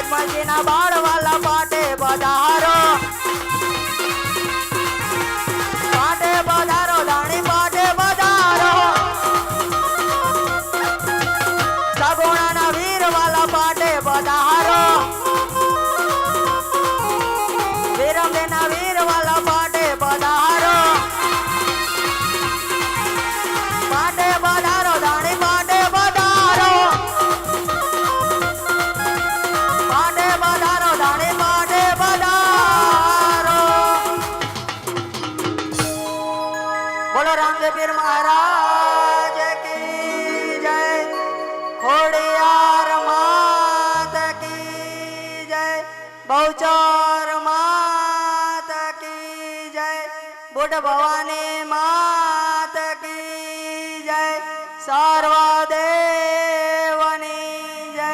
હનુમાનજી ના બાળ વાલા પાટે પધારો પીર મહારાજ કી જય. ખોડિયાર માત કી જય. બહુચર માત કી જય. બુઢ ભવાની માત કી જય. સર્વદેવની જય.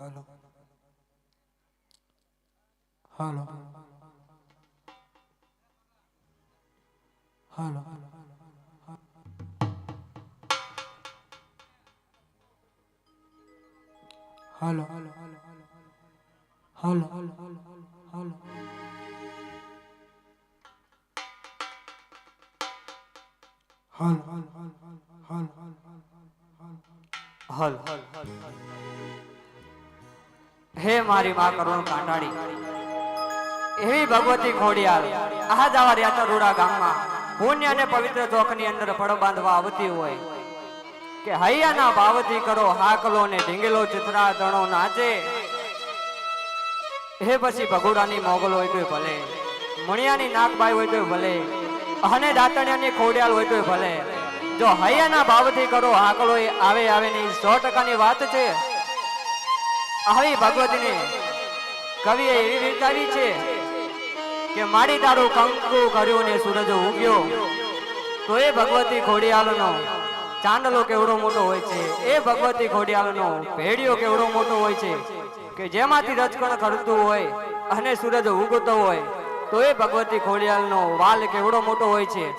હાલો. હાલો. હાલો. હાલો. હાલો. હાલો. હાલો. હાલો. હાલો હલ હે મારી માં કરુણ કાંટાળી. એવી ભગવતી ખોડિયાર આ જવા રહ્યા રૂડા ગામમાં. પુણ્ય અને પવિત્ર ચોકની અંદર ફળ બાંધવા આવતી હોય. કે હૈયાના ભાવથી કરો હાકલો ને ઢીંગલો ચિત્રા દણો નાચે. હે પછી ભગુડાની મોગલ હોય તોય ભલે. મણિયાની નાગબાઈ હોય તોય ભલે. અને દાંતણિયાની ખોડિયાલ હોય તોય ભલે. જો હૈયાના ભાવથી કરો હાકલો આવે આવે ની સો ટકાની વાત છે. આવી ભગવતીને કવિએ એવી વિચારી છે. કે મારી તારું કંકુ કર્યું ને સૂરજ ઉગ્યો. તો એ ભગવતી ખોડિયાલનો ચાંદલો કેવડો મોટો હોય છે? એ ભગવતી ખોડિયાલનો ભેડિયો કેવડો મોટો હોય છે? કે જેમાંથી રચકણ કરતું હોય અને સૂરજ ઉગતો હોય, તો એ ભગવતી ખોડિયાલનો વાલ કેવડો મોટો હોય છે?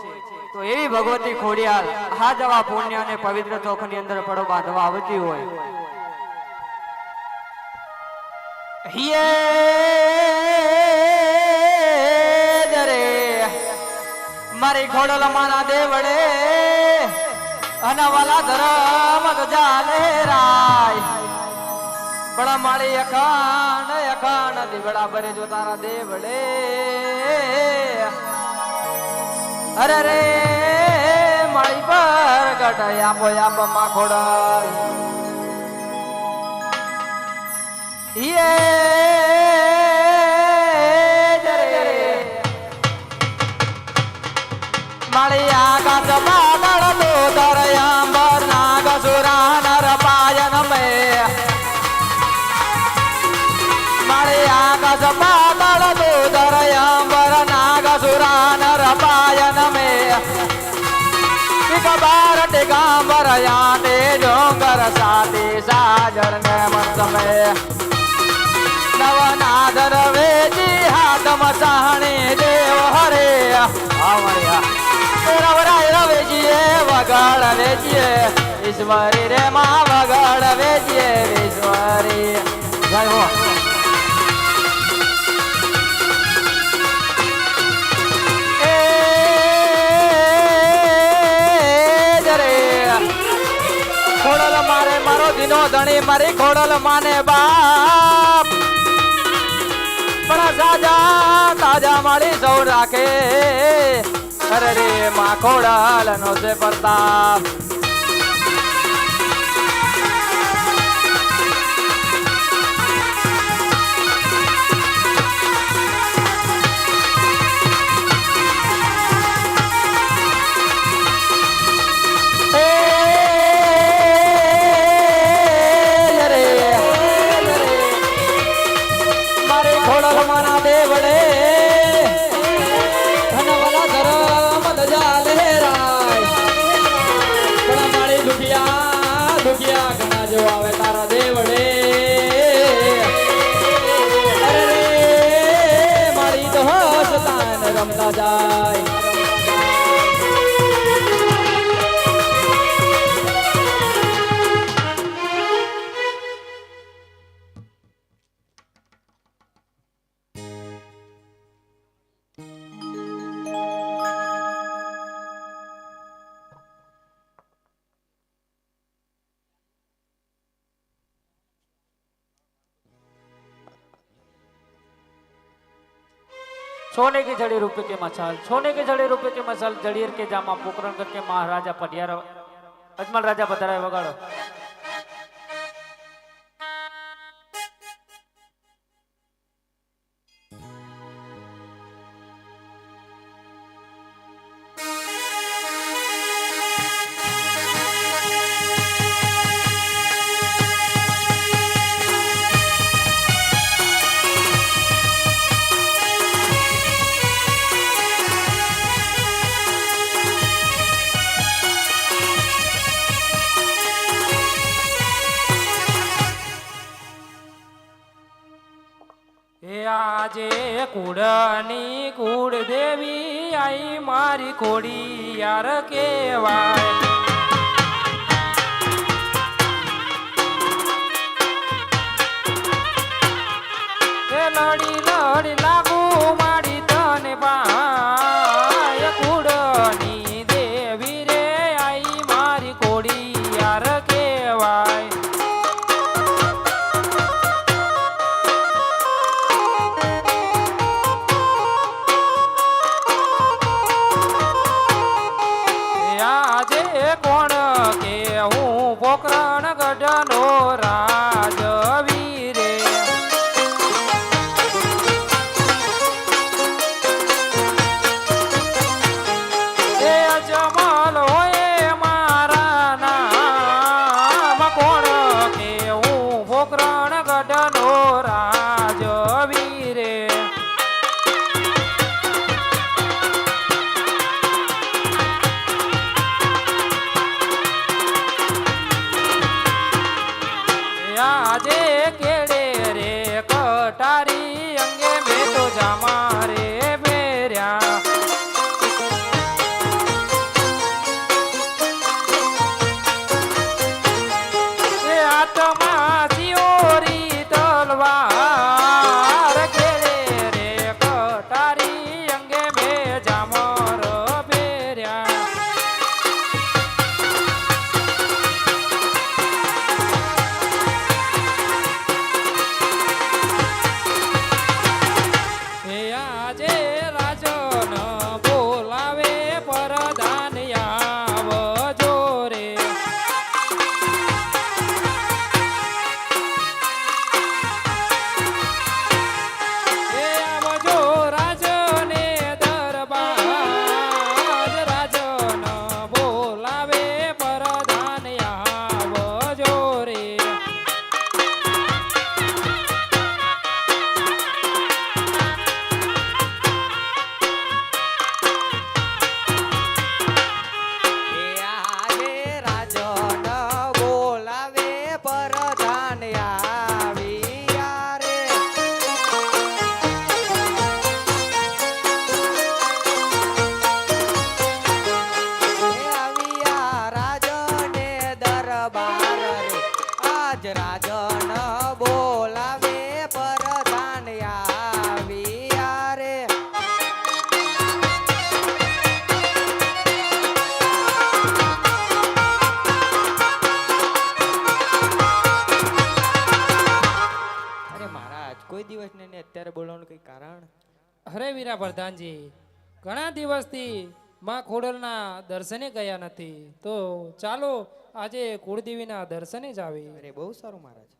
તો એવી ભગવતી ખોડિયાલ આ જવા પુણ્ય અને પવિત્ર ચોખની અંદર પડો બાંધવા આવતી હોય. હિયે! મારી ખોડલ મારા દેવડે અનવાલા ધરમ જાલે રાય. પણ મારી અખાણ અખાણ દીવડા ભરે જો તારા દેવડે. અરે રે, મારી પર ગઢ આપો, આપમાં ખોડલ યે નવનાદર વેજી હાથમ સાહણી દેવ હરે. રવરાય રવેજીએ વગાડ વેજીએ ઈશ્વરી રે મા, વગાડ વેજીએ ઈશ્વરી. જય મારે મારો દિનો ધણી, મારી ખોડલ માને બાપ પણ સાજા તાજા માળી સૌ રાખે. અરે રે માખોડાલ નો છે પ્રતાપ. સોને કે જડે રૂપે કે મસાલ સોને કે જડે રૂપે કે મસાલ, જડિયર કે જામા, પોકરણ કે મહારાજા પઢિયાર અજમલ રાજા પધારાય, વગાડો. કુળની કુળ દેવી આઈ મારી કોડી યાર કેવાય કેડે રે કટારી અંગે મેં તો જામા પ્રધાનજી ઘણા દિવસથી માં ખોડલના દર્શને ગયા નથી. તો ચાલો આજે કુળદેવીના દર્શને જ આવી અરે બહુ સારું મહારાજ.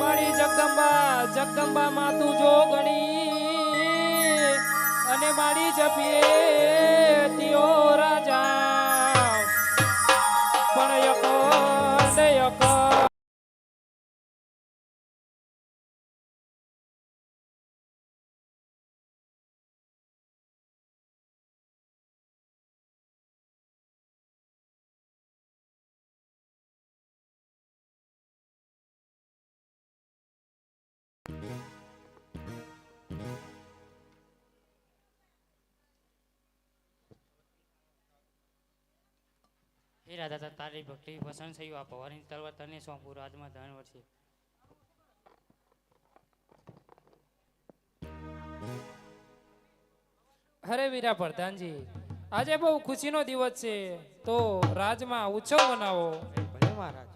મારી જગદંબા જગદંબા માતું જો ગણી અને મારી જપીએ તિયો રાજા. હે રાધા તારી ભક્તિ પસંદ થયું આ ભવાની તલવાર તને સોંપું રાજમાં ધન વર્ષે અરે વીરા પ્રધાનજી આજે બહુ ખુશીનો દિવસ છે તો રાજમાં ઉત્સવ બનાવો ભલે મહારાજ.